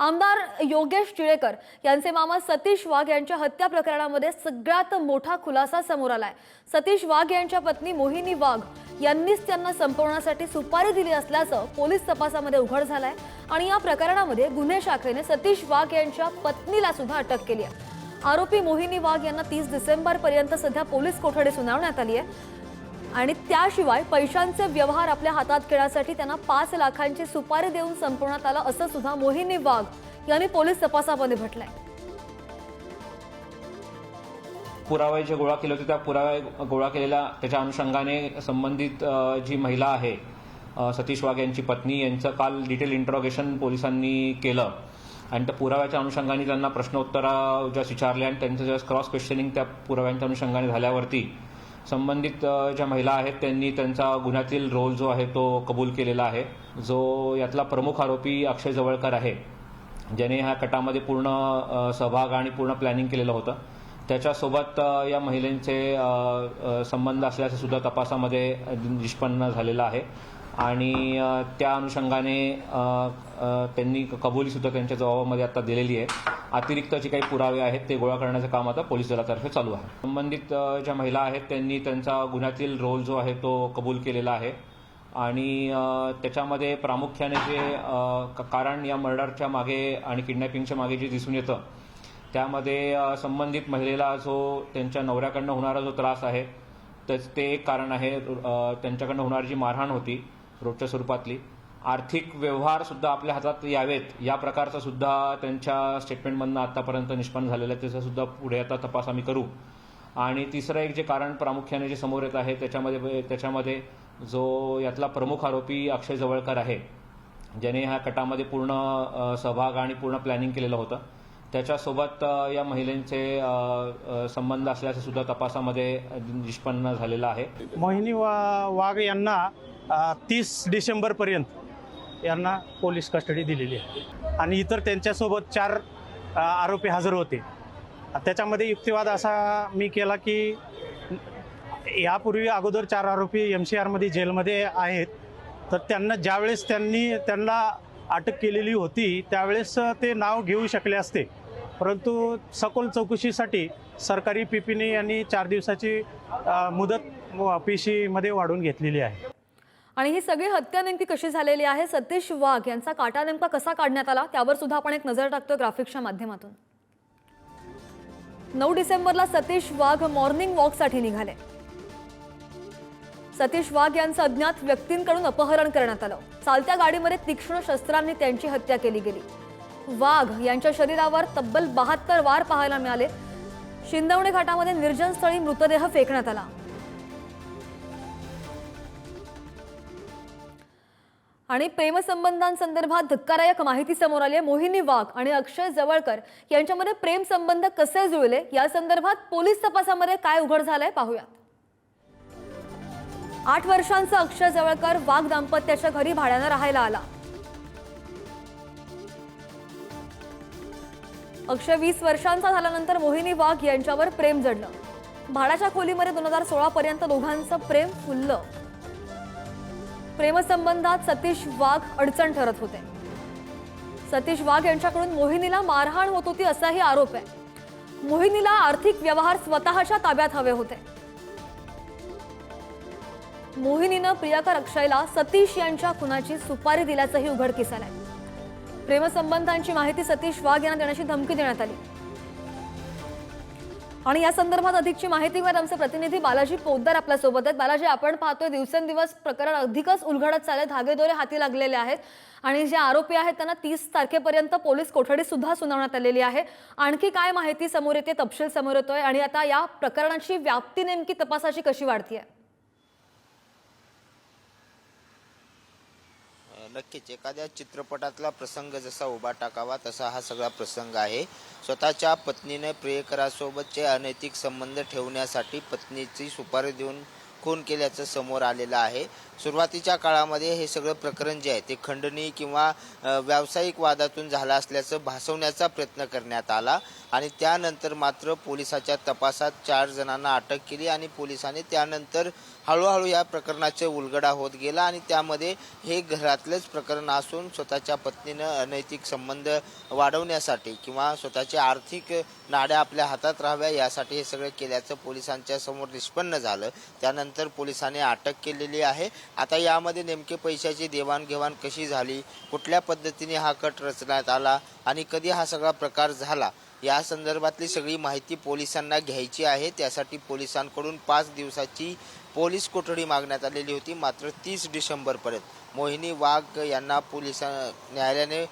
आमदार योगेश टिळेकर यांचे मामा सतीश वाघ यांच्या हत्या प्रकरणामध्ये सगळ्यात मोठा खुलासा समोर आलाय. सतीश वाघ यांच्या पत्नी मोहिनी वाघ यांनीच त्यांना संपवण्यासाठी सुपारी दिली असल्याचं पोलीस तपासामध्ये उघड झालंय आणि या प्रकरणामध्ये गुन्हे शाखेने सतीश वाघ यांच्या पत्नीला सुद्धा अटक केली आहे. आरोपी मोहिनी वाघ यांना तीस डिसेंबर पर्यंत सध्या पोलीस कोठडी सुनावण्यात आली आहे. आणि त्याशिवाय पैशांचे व्यवहार आपल्या हातात घेण्यासाठी त्यांना पाच लाखांची सुपारी देऊन संपवण्यात आलं असं सुद्धा मोहिनी वाघ यांनी पोलीस तपासामध्ये म्हटलंय. पुरावे जे गोळा केले होते त्या पुरावे गोळा केलेल्या त्याच्या अनुषंगाने संबंधित जी महिला आहे सतीश वाघ यांची पत्नी यांचं काल डिटेल इंट्रोगेशन पोलिसांनी केलं. आणि त्या पुराव्याच्या अनुषंगाने त्यांना प्रश्नोत्तरा ज्यास विचारले आणि त्यांचं ज्यास क्रॉस क्वेश्चनिंग त्या पुराव्यांच्या अनुषंगाने झाल्यावरती संबंधित ज्या महिला आहेत त्यांनी त्यांचा गुन्ह्यातील रोल जो आहे तो कबूल केलेला आहे. जो यातला प्रमुख आरोपी अक्षय जवळकर आहे ज्याने ह्या कटामध्ये पूर्ण सहभाग आणि पूर्ण प्लॅनिंग केलेलं होतं. त्याच्यासोबत या महिलेंचे संबंध असल्याचं सुद्धा तपासामध्ये निष्पन्न झालेलं आहे. आणि त्या अनुषंगाने त्यांनी कबुली सुद्धा त्यांच्या जबाबामध्ये आता दिलेली आहे. अतिरिक्त जे काही पुरावे आहेत ते गोळा करण्याचं काम आता पोलीस दलातर्फे चालू आहे. संबंधित ज्या महिला आहेत त्यांनी त्यांचा गुन्ह्यातील रोल जो आहे तो कबूल केलेला आहे. आणि त्याच्यामध्ये प्रामुख्याने जे क- कारण या मर्डरच्या मागे आणि किडनॅपिंगच्या मागे जे दिसून येतं त्यामध्ये संबंधित महिलेला जो त्यांच्या नवऱ्याकडनं होणारा जो त्रास आहे त्याच ते एक कारण आहे. त्यांच्याकडनं होणारी जी मारहाण होती रोजच्या स्वरूपातली. आर्थिक व्यवहार सुद्धा आपल्या हातात यावेत. या प्रकारचा सुद्धा त्यांच्या स्टेटमेंटमधनं आतापर्यंत निष्पन्न झालेलं आहे. त्याचा सुद्धा पुढे आता तपास आम्ही करू. आणि तिसरं एक जे कारण प्रामुख्याने जे समोर येत आहे त्याच्यामध्ये त्याच्यामध्ये जो यातला प्रमुख आरोपी अक्षय जवळकर आहे ज्याने ह्या कटामध्ये पूर्ण सहभाग आणि पूर्ण प्लॅनिंग केलेलं होतं. त्याच्यासोबत या महिलेचे संबंध असल्याचं सुद्धा तपासामध्ये निष्पन्न झालेलं आहे. मोहिनी वा वाघ यांना तीस डिसेंबरपर्यंत यांना पोलीस कस्टडी दिलेली आहे. आणि इतर त्यांच्यासोबत चार आरोपी हजर होते. त्याच्यामध्ये युक्तिवाद असा मी केला की यापूर्वी अगोदर चार आरोपी एम सी आरमध्ये जेलमध्ये आहेत. तर त्यांना ज्यावेळेस त्यांनी त्यांना अटक केलेली होती त्यावेळेस ते नाव घेऊ शकले असते. परंतु सखोल चौकशीसाठी सरकारी पी पीने यांनी चार दिवसाची मुदत पी सीमध्ये वाढवून घेतलेली आहे. आणि ही सगळी हत्या नेमकी कशी झालेली आहे? सतीश वाघ यांचा काटा नेमका कसा काढण्यात आला? त्यावर सुद्धा आपण एक नजर टाकतोय ग्राफिक्सच्या माध्यमातून. नऊ डिसेंबरला सतीश वाघ मॉर्निंग वॉकसाठी निघाले. सतीश वाघ यांचं अज्ञात व्यक्तींकडून अपहरण करण्यात आलं. चालत्या गाडीमध्ये तीक्ष्ण शस्त्रांनी त्यांची हत्या केली गेली. वाघ यांच्या शरीरावर तब्बल बहात्तर वार पाहायला मिळाले. शिंदवणे घाटामध्ये निर्जन स्थळी मृतदेह फेकण्यात आला. आणि प्रेमसंबंधांसंदर्भात धक्कादायक माहिती समोर आली आहे. मोहिनी वाघ आणि अक्षय जवळकर यांच्यामध्ये प्रेमसंबंध कसे जुळले? या संदर्भात पोलीस तपासामध्ये काय उघड झालंय पाहूयात आठ वर्षांचा अक्षय जवळकर वाघ दाम्पत्याच्या घरी भाड्यानं राहायला आला. अक्षय वीस वर्षांचा झाल्यानंतर मोहिनी वाघ यांच्यावर प्रेम जडलं. भाड्याच्या खोलीमध्ये दोन हजार सोळा पर्यंत दोघांचं प्रेम फुललं. प्रेमसंबंधात सतीश वाघ अडचण ठरत होते. सतीश वाघ यांच्याकडून मोहिनीला मारहाण होत होती असाही आरोप आहे. मोहिनीला आर्थिक व्यवहार स्वतःच्या ताब्यात हवे होते. मोहिनीनं प्रियाकर अक्षयला सतीश यांच्या खुनाची सुपारी दिल्याचंही उघडकीस आलंय. प्रेमसंबंधांची माहिती सतीश वाघ यांना देण्याची धमकी देण्यात आली. आणि या संदर्भात अधिकची माहिती घेत आमचे प्रतिनिधी बालाजी पोद्दार आपल्यासोबत आहेत. बालाजी आपण पाहतोय दिवसेंदिवस प्रकरण अधिकच उलगडत चालले धागेदोरे हाती लागलेले आहेत. आणि जे आरोपी आहेत त्यांना तीस तारखेपर्यंत पोलीस कोठडी सुद्धा सुनावण्यात आलेली आहे. आणखी काय माहिती समोर येते तपशील समोर येतोय. आणि आता या प्रकरणाची व्याप्ती नेमकी तपासाची कशी वाढती आहे नक्कीच. एखाद्या चित्रपटातला प्रसंग जसा उभा टाकावा तसा हा सगळा प्रसंग आहे. स्वतःच्या पत्नीने प्रियकरासोबतचे अनैतिक संबंध ठेवण्यासाठी पत्नीची सुपारी देऊन खून केल्याचं समोर आलेलं आहे. सुरुवातीच्या काळामध्ये हे सगळं प्रकरण जे आहे ते खंडणी किंवा व्यावसायिक वादातून झालं असल्याचं भासवण्याचा प्रयत्न करण्यात आला आणि त्यानंतर मात्र पोलिसाच्या तपासात चार जणांना अटक केली आणि पोलिसांनी त्यानंतर हळूहळू या प्रकरणाचे उलगडा होत गेला आणि त्यामध्ये हे घरातलंच प्रकरण असून स्वतःच्या पत्नीनं अनैतिक संबंध वाढवण्यासाठी किंवा स्वतःचे आर्थिक नाड्या आपल्या हातात राहाव्या यासाठी हे सगळं केल्याचं पोलिसांच्या समोर निष्पन्न झालं. त्यानंतर पोलिसांनी अटक केलेली आहे. आता यामध्ये नेमके पैशाची देवाणघेवाण कशी झाली? कुठल्या पद्धतीने हा कट रचण्यात आला? आणि कधी हा सगळा प्रकार झाला? या संदर्भातली सगळी माहिती पोलिसांना घ्यायची आहे. त्यासाठी पोलिसांकडून पाच दिवसाची पोलीस कोठडी मागण्यात आलेली होती. मात्र तीस डिसेंबरपर्यंत मोहिनी वाघ यांना पोलिसां न्यायालयाने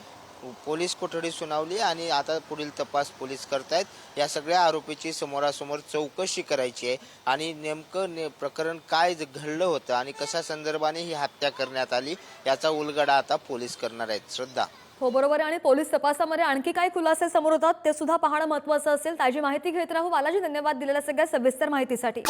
पोलीस कोठडी सुनावली आणि आता पुढील तपास पोलीस करतायत. या सगळ्या आरोपीची समोरासमोर चौकशी करायची आहे. आणि नेमकं ने प्रकरण काय घडलं होतं आणि कशा संदर्भाने ही हत्या करण्यात आली याचा उलगडा आता पोलीस करणार आहेत. श्रद्धा. हो बरोबर आहे. आणि पोलीस तपासामध्ये आणखी काही खुलासे समोर होतात ते सुद्धा पाहणं महत्वाचं असेल. ताजी माहिती घेत राहू. बालाजी धन्यवाद दिलेल्या सगळ्या सविस्तर माहितीसाठी.